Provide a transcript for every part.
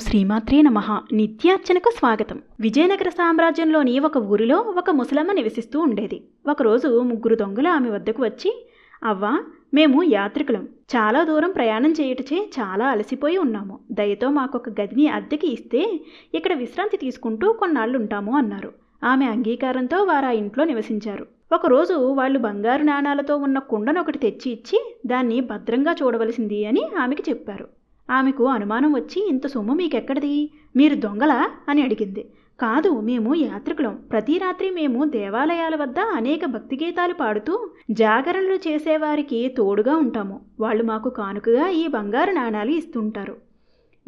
శ్రీమాత్రే నమ. నిత్యార్చనకు స్వాగతం. విజయనగర సామ్రాజ్యంలోని ఒక ఊరిలో ఒక ముసలమ్మ నివసిస్తూ ఉండేది. ఒకరోజు ముగ్గురు దొంగలు ఆమె వద్దకు వచ్చి అవ్వా మేము యాత్రికులం. చాలా దూరం ప్రయాణం చేయుటచే చాలా అలసిపోయి ఉన్నాము. దయతో మాకొక గదిని అద్దెకి ఇస్తే ఇక్కడ విశ్రాంతి తీసుకుంటూ కొన్నాళ్ళు ఉంటాము అన్నారు. ఆమె అంగీకారంతో వారు ఆ ఇంట్లో నివసించారు. ఒకరోజు వాళ్ళు బంగారు నాణాలతో ఉన్న కుండను ఒకటి తెచ్చి ఇచ్చి దాన్ని భద్రంగా చూడవలసింది అని ఆమెకి చెప్పారు. ఆమెకు అనుమానం వచ్చి ఇంత సొమ్ము మీకెక్కడిది? మీరు దొంగలా? అని అడిగింది. కాదు మేము యాత్రికులం. ప్రతి రాత్రి మేము దేవాలయాల వద్ద అనేక భక్తి గీతాలు పాడుతూ జాగరణలు చేసేవారికి తోడుగా ఉంటాము. వాళ్ళు మాకు కానుకగా ఈ బంగారు నాణాలు ఇస్తుంటారు.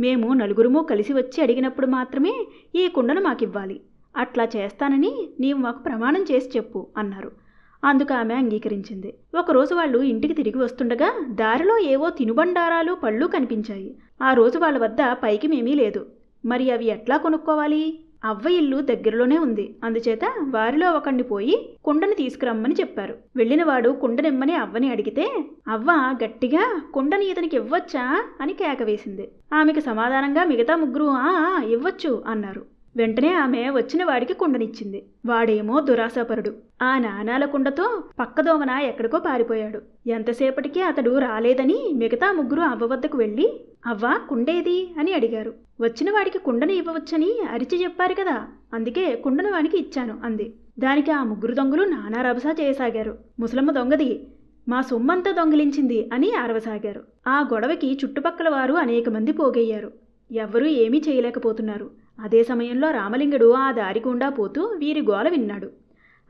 మేము నలుగురుము కలిసి వచ్చి అడిగినప్పుడు మాత్రమే ఈ కుండను మాకివ్వాలి. అట్లా చేస్తానని నీవు మాకు ప్రమాణం చేసి చెప్పు అన్నారు. అందుకు ఆమె అంగీకరించింది. ఒకరోజు వాళ్ళు ఇంటికి తిరిగి వస్తుండగా దారిలో ఏవో తినుబండారాలు పళ్ళు కనిపించాయి. ఆ రోజు వాళ్ళ వద్ద పైకి మేమీ లేదు. మరి అవి ఎట్లా కొనుక్కోవాలి? అవ్వ ఇల్లు దగ్గరలోనే ఉంది. అందుచేత వారిలో ఒకడిని పోయి కుండని తీసుకురమ్మని చెప్పారు. వెళ్ళినవాడు కుండనిమ్మని అవ్వని అడిగితే అవ్వ గట్టిగా కుండని ఇతనికి ఇవ్వచ్చా? అని కేక వేసింది. ఆమెకు సమాధానంగా మిగతా ముగ్గురు ఆ, ఇవ్వచ్చు అన్నారు. వెంటనే ఆమె వచ్చిన వాడికి కుండనిచ్చింది. వాడేమో దురాశాపరుడు. ఆ నాణాల కుండతో పక్కదోమన ఎక్కడికో పారిపోయాడు. ఎంతసేపటికి అతడు రాలేదని మిగతా ముగ్గురు అవ్వ వద్దకు వెళ్ళి అవ్వ కుండేది? అని అడిగారు. వచ్చిన వాడికి కుండని ఇవ్వవచ్చని అరిచి చెప్పారు కదా అందుకే కుండను వానికి ఇచ్చాను అంది. దానికి ఆ ముగ్గురు దొంగలు నానా రభసా చేయసాగారు. ముసలమ్మ దొంగది మా సొమ్మంతా దొంగిలించింది అని అరవసాగారు ఆ గొడవకి చుట్టుపక్కల వారు అనేక మంది పోగయ్యారు. ఎవ్వరూ ఏమీ చేయలేకపోతున్నారు. అదే సమయంలో రామలింగుడు ఆ దారి గుండా పోతూ వీరి గోల విన్నాడు.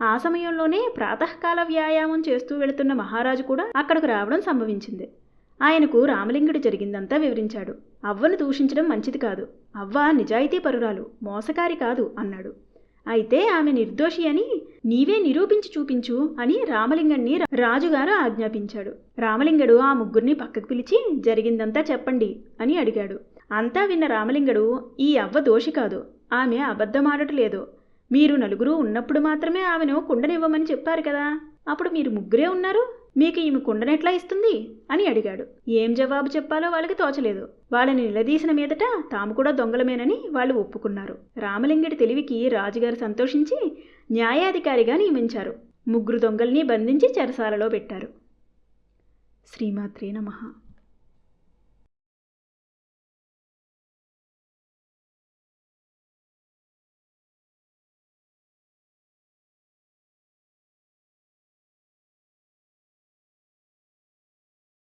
ఆ సమయంలోనే ప్రాతకాల వ్యాయామం చేస్తూ వెళుతున్న మహారాజు కూడా అక్కడకు రావడం సంభవించింది. ఆయనకు రామలింగుడు జరిగిందంతా వివరించాడు. అవ్వను దూషించడం మంచిది కాదు. అవ్వ నిజాయితీ పరురాలు మోసకారి కాదు అన్నాడు. అయితే ఆమె నిర్దోషి అని నీవే నిరూపించి చూపించు అని రామలింగణ్ణి రాజుగారు ఆజ్ఞాపించాడు. రామలింగడు ఆ ముగ్గురిని పక్కకు పిలిచి జరిగిందంతా చెప్పండి అని అడిగాడు. అంతా విన్న రామలింగడు ఈ అవ్వ దోషి కాదు. ఆమె అబద్ధమాడటలేదు. మీరు నలుగురు ఉన్నప్పుడు మాత్రమే ఆమెను కుండనివ్వమని చెప్పారు కదా. అప్పుడు మీరు ముగ్గురే ఉన్నారు? మీకు ఈమె కుండనెట్లా ఇస్తుంది? అని అడిగాడు. ఏం జవాబు చెప్పాలో వాళ్ళకి తోచలేదు. వాళ్ళని నిలదీసిన మీదట తాము కూడా దొంగలమేనని వాళ్ళు ఒప్పుకున్నారు. రామలింగడి తెలివికి రాజుగారు సంతోషించి న్యాయాధికారిగా నియమించారు. ముగ్గురు దొంగల్ని బంధించి చెరసాలలో పెట్టారు. శ్రీమాత్రే నమః.